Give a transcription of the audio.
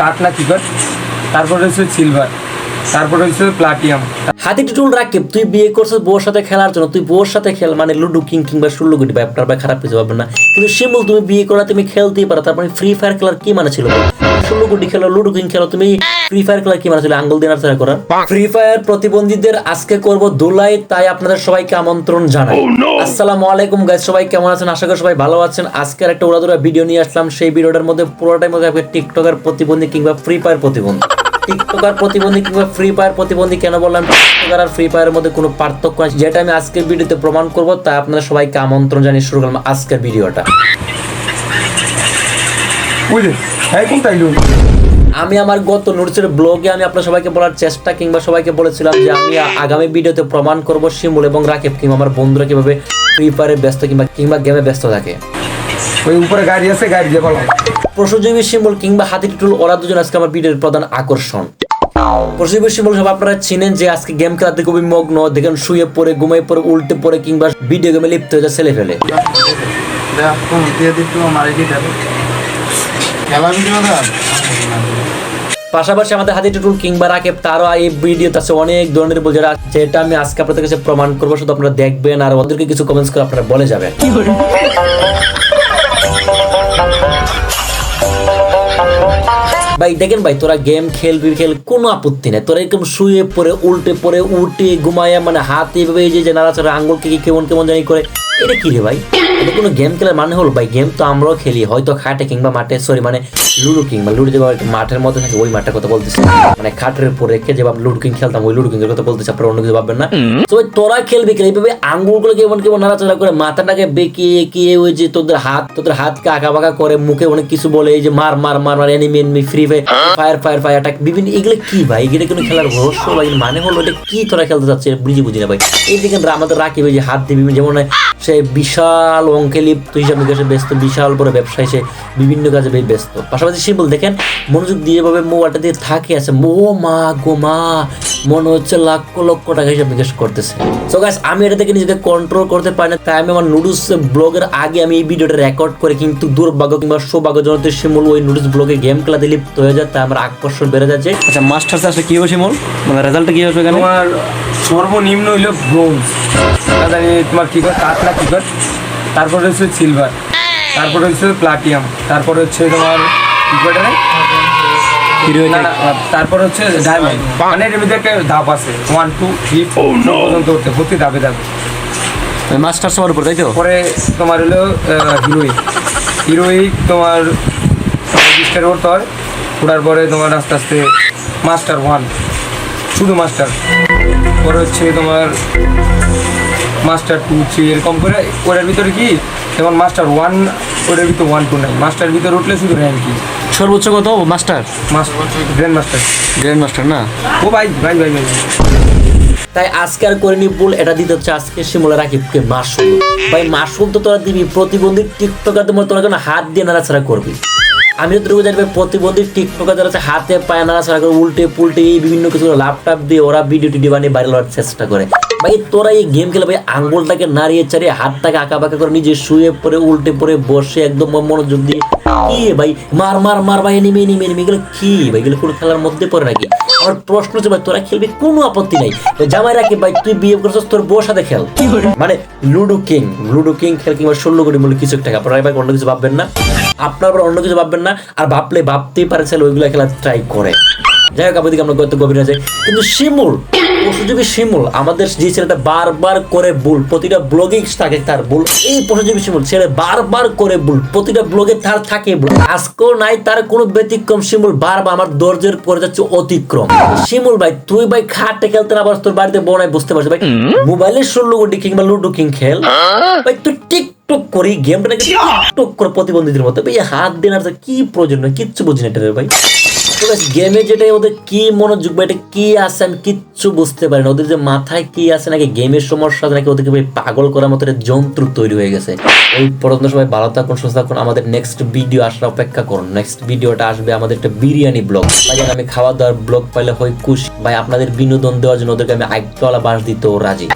কাটলা চিকন তারপরে সিলভার তারপরে হচ্ছে প্লাটিয়াম হাতি টুটুল রাকিব তুই বিয়ে করছিস বউর সাথে খেলার জন্য, তুই বউর সাথে খেল মানে লুডু, কিং কিংবা সুল্লু গুটি ব্যাপার বা খারাপ কিছু পাবেন না। কিন্তু শিমুল, তুমি বিয়ে করা, তুমি খেলতেই পারো, তারপরে ফ্রি ফায়ার খেলার কি মানে ছিল? সুল্লু গুটি খেলো, লুডু, কিং খেলো, তুমি ফ্রি ফায়ার খেলার কি মানে ছিল? আঙ্গুল দিয়ে নাড়াচাড়া করা ফ্রি ফায়ার প্রতিবন্ধীদের আজকে করব দোলাই তাই আপনাদের সবাইকে আমন্ত্রণ জানাই। আসসালামু আলাইকুম গাইস সবাই কেমন আছেন? আশা করি সবাই ভালো আছেন। আজকের একটা উড়াদুরা ভিডিও নিয়ে আসলাম। সেই ভিডিওটার মধ্যে পুরোটাই মধ্যে টিকটকের প্রতিবন্ধী কিংবা ফ্রি ফায়ার প্রতিবন্ধী। টিকটকার প্রতিবন্ধী কিংবা ফ্রি ফায়ার প্রতিবন্ধী কেন বললাম? টিকটকার আর ফ্রি ফায়ারের মধ্যে কোনো পার্থক্য আছে যেটা আমি আজকের ভিডিওতে প্রমাণ করব তাই আপনাদের সবাইকে আমন্ত্রণ জানিয়ে শুরু করলাম আজকের ভিডিওটা আমি আমার গত নোটসের ব্লগে আমি আপনার সবাইকে বলার চেষ্টা কিংবা সবাইকে বলেছিলাম যে আমি আগামী ভিডিওতে প্রমাণ করব শিমুল এবং রাকিব কিংবা আমার বন্ধুরা কীভাবে ফ্রি ফায়ারে ব্যস্ত কিংবা কিংবা গেমে ব্যস্ত থাকে। ওই উপরে গাড়ি আছে গাড়ি দিয়ে বলা পশুজীবী শিমুল কিংবা হাতি টুটুল ওরা দুজন আজকে আমার ভিডিওর প্রধান আকর্ষণ। পশুজীবী শিমুল সব আপনারা চিনেন যে আজকে গেম খেলাতে খুবই মগ্ন দেখেন শুয়ে পড়ে ঘুমিয়ে পড়ে উল্টে পড়ে কিংবা ভিডিও গেমে লিপ্ত হয়ে যায় ছেলে ফেলে। খেলা ভিডিও পাশাপাশি আমাদের হাতি টুটুল কিংবা রাকেব তারও এই ভিডিওতে আছে অনেক ধরনের বল যেটা যেটা আমি আজকে আপনাদের কাছে প্রমাণ করব শুধু আপনারা দেখবেন আর ওদেরকে কিছু কমেন্টস করে আপনারা বলে যাবেন। ভাই দেখেন ভাই তোরা গেম খেলবি খেল কোনো আপত্তি নেই। তোরা এরকম শুয়ে পড়ে উল্টে পড়ে উল্টে ঘুমায় মানে হাত এইভাবে এই যে যে নাড়াচাড়া আঙ্গুলকে কেমন কেমন জানি করে এটা কি রে ভাই? এটা কোনো গেম খেলার মানে হলো? ভাই গেম তো আমরাও খেলি। হয়তো খাটে কিংবা মাঠে সরি মানে লুডো কিংবা লুডো যেভাবে মাঠের মধ্যে থাকে, ওই মাঠের কথা বলতেছি। মানে খাটের উপরে রেখে যেভাবে লুডো কিং খেলতাম, ওই লুডো কিং কথা বলতেছি, আপনারা অন্য কিছু ভাববেন না। তো তোরা খেলবি খেলে এইভাবে আঙ্গুলগুলো কেমন কেমন নাড়াচাড়া করে মাথাটাকে বেঁকিয়ে, এঁকিয়ে, ওই যে তোদের হাত, তোদের হাতকে আঁকা বাঁকা করে, মুখে অনেক কিছু বলে, এই যে মার মার মার মার enemy enemy Free Fire fire fire attack বিভিন্ন এগুলো কি ভাই? এগুলো কোনো খেলার রহস্য ভাই মানে হলো? এটা কি তোরা খেলতে চাচ্ছে বুঝি বুঝি না ভাই। এই দিকে আমাদের রাখি ভাই যে হাত বিভিন্ন, যেমন বিশাল অঙ্কে লিপ্ত হিসাবে সে ব্যস্ত বিশাল বড় ব্যবসায় সে বিভিন্ন কাজে বেশ ব্যস্ত। পাশাপাশি সিম্পল দেখেন মনোযোগ দিয়ে এভাবে মোবাইলটা দিয়ে থাকে আছে মো মা গো মা মনে হচ্ছে লক্ষ লক্ষ টাকা হিসাব নিকাশ করতেছে। সো গাইস আমি এটা থেকে নিজেকে কন্ট্রোল করতে পারি না তাই আমি আমার নুডলস ব্লগের আগে আমি এই ভিডিওটা রেকর্ড করে কিন্তু দুর্ভাগ্য কিংবা সৌভাগ্যজনক শিমুল ওই নুডলস ব্লগে গেম খেলাতে লিপ্ত হয়ে যায় তাই আমার আকর্ষণ বেড়ে যাচ্ছে। আচ্ছা মাস্টার্স আসলে কি হবে শিমুল? মানে রেজাল্টটা কি হবে এখানে? তোমার সর্বনিম্ন হইল ব্রোঞ্জ জানি তোমার কি কর কাটলা কি কর? তারপরে হচ্ছে সিলভার তারপরে হচ্ছে প্লাটিয়াম তারপরে হচ্ছে তোমার কি করে রে? না, না, তারপরে হচ্ছে ডায়মন্ড মানে এর মধ্যে একটা ধাপ আছে। ওয়ান টু থ্রি ফোর পর্যন্ত উঠতে প্রতি ধাপে ধাপে। মাস্টার্স হওয়ার উপর তাই তো? পরে তোমার হলো হিরোইক হিরোইক তোমার রেজিস্টার করতে হয়। ওঠার পরে তোমার আস্তে আস্তে মাস্টার ওয়ান শুধু মাস্টার পরে হচ্ছে তোমার মাস্টার টু থ্রি এরকম করে ওটার ভিতরে কি? যেমন মাস্টার ওয়ান ওটার ভিতরে ওয়ান টু নাই মাস্টার ভিতরে উঠলে শুধু র্যাঙ্কিং সর্বোচ্চ কত? Master master grand master grand master না? ও ভাই ভাই ভাই ভাই তাই আজকে আর করিনি ভুল এটা দিতে হচ্ছে আজকে শিমুলা রাকিবকে মাসুল। ভাই মাসুল তো তোরা দিবি প্রতিবন্ধী টিকটকারদের মধ্যে তোরা কেন হাত দিয়ে নাড়াচাড়া করবি। আমি তো তোকে জানবে প্রতিবন্ধী টিকটকার যারা আছে হাতে পায়ে নাড়াচাড়া করে উল্টে পুল্টে এই বিভিন্ন কিছু ল্যাপটপ দিয়ে ওরা ভিডিও টিডিও বানিয়ে ভাইরাল হওয়ার চেষ্টা করে। ভাই তোরা এই গেম খেলে ভাই আঙ্গুলটাকে নাড়িয়ে চাড়িয়ে হাতটাকে আঁকা বাঁকা করে নিজে শুয়ে পড়ে উল্টে পড়ে বসে একদম মনোযোগ দিয়ে কি ভাই মার মার মার ভাই এনিমি এনিমি এনিমি এগুলো কি ভাই এগুলো কোনো খেলার মধ্যে পড়ে নাকি? আমার প্রশ্ন হচ্ছে ভাই তোরা খেলবি কোনো আপত্তি নাই। জামাই রাখি ভাই তুই বিয়ে করছিস তোর বউর সাথে খেল। মানে লুডো কিং লুডো কিং খেল কিংবা ষোলো কোটি মূল্য কিছু একটা আপনারা ভাই অন্য কিছু ভাববেন না। আপনার অন্য কিছু ভাববেন না। আর ভাবলে ভাবতেই পারে ছেলে ওইগুলো খেলা ট্রাই করে। যাই হোক আমাদেরকে আমরা কত গভীর আছে কিন্তু শিমুল পশুজীবী শিমুল আমাদের যে ছেলেটা বারবার করে ভুল প্রতিটা ব্লগে থাকে তার ভুল। এই পশুজীবী শিমুল ছেলে বারবার করে ভুল প্রতিটা ব্লগে তার থাকে ভুল। আজকেও নাই তার কোনো ব্যতিক্রম শিমুল বারবার আমার দর্জের পরে যাচ্ছে অতিক্রম। শিমুল ভাই তুই ভাই খাটে খেলতে না পারছ তোর বাড়িতে বড় বুঝতে পারছিস ভাই। মোবাইলের ষোলো কোটি কিংবা লুডো কিং খেল। ভাই তুই টিকটক করি গেমটা নাকি টিকটক? করে প্রতিবন্ধীদের মতো। ভাই হাত দেন আর কি প্রয়োজন কিচ্ছু বুঝি না এটা রে গেমে যেটা ওদের কি মনোযোগ বা এটা কি আছে আমি কিচ্ছু বুঝতে পারি না। ওদের যে মাথায় কি আছে নাকি গেমের সমস্যা নাকি ওদেরকে পাগল করার মতো যন্ত্র তৈরি হয়ে গেছে। ওই পর্যন্ত সবাই ভালো থাকুন, সুস্থ থাকুন। আমাদের নেক্সট ভিডিও আসার অপেক্ষা করুন। নেক্সট ভিডিওটা আসবে আমাদের একটা বিরিয়ানি ব্লগ। ভাই আমি খাওয়া দাওয়ার ব্লগ পাইলে হই খুশি। ভাই, আপনাদের বিনোদন দেওয়ার জন্য ওদেরকে আমি আইকওয়ালা বাস দিতেও রাজি।